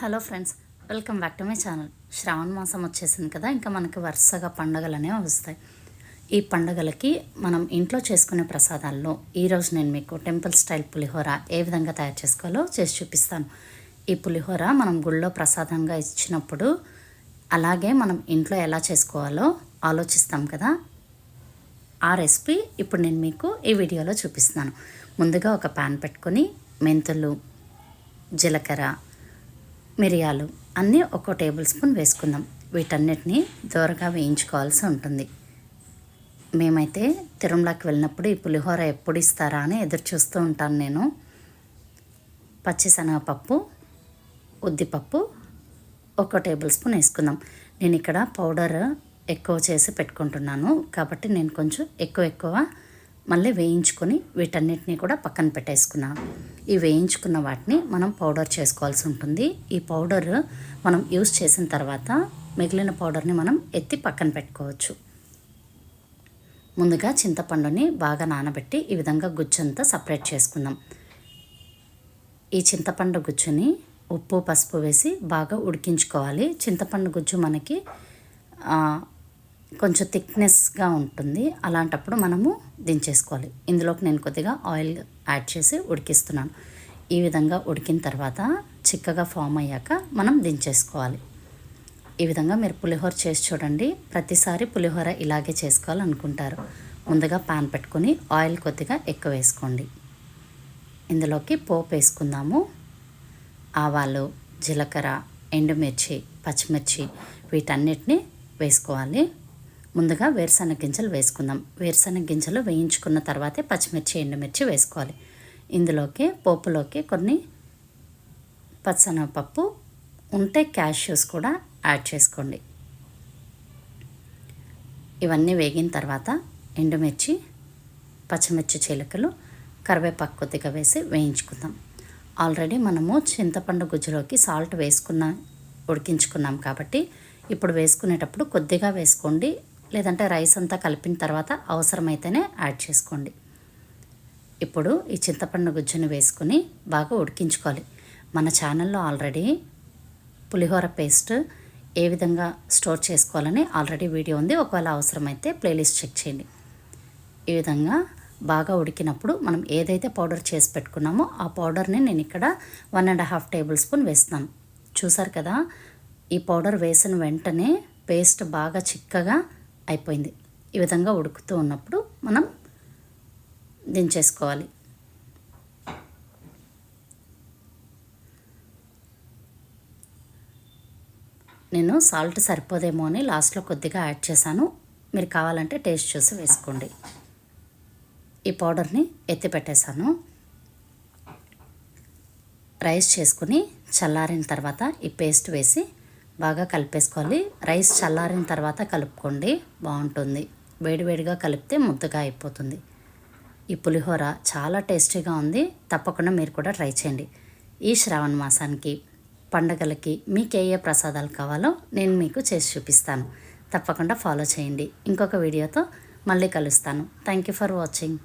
Hello friends welcome back to my channel. శ్రావణ మాసం వచ్చేసింది కదా ఇంకా మనకి వరుసగా పండుగలు అనేవి వస్తాయి. ఈ పండుగలకి మనం ఇంట్లో చేసుకునే ప్రసాదాల్లో ఈరోజు నేను మీకు టెంపుల్ స్టైల్ పులిహోర ఏ విధంగా తయారు చేసుకోవాలో చేసి చూపిస్తాను. ఈ పులిహోర మనం గుళ్ళో ప్రసాదంగా ఇచ్చినప్పుడు అలాగే మనం ఇంట్లో ఎలా చేసుకోవాలో ఆలోచిస్తాం కదా. ఆ రెసిపీ ఇప్పుడు నేను మీకు ఈ వీడియోలో చూపిస్తున్నాను. ముందుగా ఒక ప్యాన్ పెట్టుకొని మెంతులు జీలకర్ర మిరియాలు అన్నీ ఒక్కో టేబుల్ స్పూన్ వేసుకుందాం. వీటన్నిటిని దూరగా వేయించుకోవాల్సి ఉంటుంది. మేమైతే తిరుమలకి వెళ్ళినప్పుడు ఈ పులిహోర ఎప్పుడు ఇస్తారా అని ఎదురు చూస్తూ ఉంటాను నేను. పచ్చిశనగపప్పు ఉద్దిపప్పు ఒక టేబుల్ స్పూన్ వేసుకుందాం. నేను ఇక్కడ పౌడర్ ఎక్కువ చేసి పెట్టుకుంటున్నాను. కాబట్టి నేను కొంచెం ఎక్కువ ఎక్కువ మళ్ళీ వేయించుకొని వీటన్నిటిని కూడా పక్కన పెట్టేసుకున్నాను ఈ వేయించుకున్న వాటిని మనం పౌడర్ చేసుకోవాల్సి ఉంటుంది. ఈ పౌడర్ మనం యూస్ చేసిన తర్వాత మిగిలిన పౌడర్ని మనం ఎత్తి పక్కన పెట్టుకోవచ్చు. ముందుగా చింతపండుని బాగా నానబెట్టి ఈ విధంగా గుజ్జంతా సపరేట్ చేసుకుందాం. ఈ చింతపండు గుజ్జుని ఉప్పు పసుపు వేసి బాగా ఉడికించుకోవాలి. చింతపండు గుజ్జు మనకి కొంచెం థిక్నెస్గా ఉంటుంది. అలాంటప్పుడు మనము దించేసుకోవాలి. ఇందులోకి నేను కొద్దిగా ఆయిల్ యాడ్ చేసి ఉడికిస్తున్నాను. ఈ విధంగా ఉడికిన తర్వాత చిక్కగా ఫామ్ అయ్యాక మనం దించేసుకోవాలి. ఈ విధంగా మీరు పులిహోర చేసి చూడండి. ప్రతిసారి పులిహోర ఇలాగే చేసుకోవాలనుకుంటారు. ముందుగా పాన్ పెట్టుకొని ఆయిల్ కొద్దిగా ఎక్కువ వేసుకోండి. ఇందులోకి పోపు వేసుకుందాము. ఆవాలు జీలకర్ర ఎండుమిర్చి పచ్చిమిర్చి వీటన్నిటిని వేసుకోవాలి. ముందుగా వేరుశనగ గింజలు వేసుకుందాం. వేరుశనగ గింజలు వేయించుకున్న తర్వాతే పచ్చిమిర్చి ఎండుమిర్చి వేసుకోవాలి. ఇందులోకి పోపులోకి కొన్ని పచ్చనపప్పు ఉంటే క్యాష్యూస్ కూడా యాడ్ చేసుకోండి. ఇవన్నీ వేగిన తర్వాత ఎండుమిర్చి పచ్చిమిర్చి చీలకలు కరివేపాకు కొద్దిగా వేసి వేయించుకుందాం. ఆల్రెడీ మనము చింతపండు గుజ్జులోకి సాల్ట్ వేసుకున్న ఉడికించుకున్నాం కాబట్టి ఇప్పుడు వేసుకునేటప్పుడు కొద్దిగా వేసుకోండి. లేదంటే రైస్ అంతా కలిపిన తర్వాత అవసరమైతేనే యాడ్ చేసుకోండి. ఇప్పుడు ఈ చింతపండు గుజ్జును వేసుకుని బాగా ఉడికించుకోవాలి. మన ఛానల్లో ఆల్రెడీ పులిహోర పేస్ట్ ఏ విధంగా స్టోర్ చేసుకోవాలని ఆల్రెడీ వీడియో ఉంది. ఒకవేళ అవసరమైతే ప్లేలిస్ట్ చెక్ చేయండి. ఈ విధంగా బాగా ఉడికినప్పుడు మనం ఏదైతే పౌడర్ చేసి పెట్టుకున్నామో ఆ పౌడర్ని నేను ఇక్కడ one and half tablespoon వేస్తున్నాను. చూసారు కదా? ఈ పౌడర్ వేసిన వెంటనే పేస్ట్ బాగా చిక్కగా అయిపోయింది. ఈ విధంగా ఉడుకుతూ ఉన్నప్పుడు మనం దించేసుకోవాలి. నేను సాల్ట్ సరిపోదేమో అని లాస్ట్లో కొద్దిగా యాడ్ చేశాను. మీరు కావాలంటే టేస్ట్ చూసి వేసుకోండి. ఈ పౌడర్ని ఎత్తి పెట్టేశాను. రైస్ చేసుకుని చల్లారిన తర్వాత ఈ పేస్ట్ వేసి బాగా కలిపేసుకోవాలి రైస్ చల్లారిన తర్వాత కలుపుకోండి. బాగుంటుంది. వేడివేడిగా కలిపితే ముద్దగా అయిపోతుంది. ఈ పులిహోర చాలా టేస్టీగా ఉంది. తప్పకుండా మీరు కూడా ట్రై చేయండి. ఈ శ్రావణ మాసానికి పండగలకి మీకు ఏ ఏ ప్రసాదాలు కావాలో నేను మీకు చేసి చూపిస్తాను. తప్పకుండా ఫాలో చేయండి. ఇంకొక వీడియోతో మళ్ళీ కలుస్తాను. Thank you for watching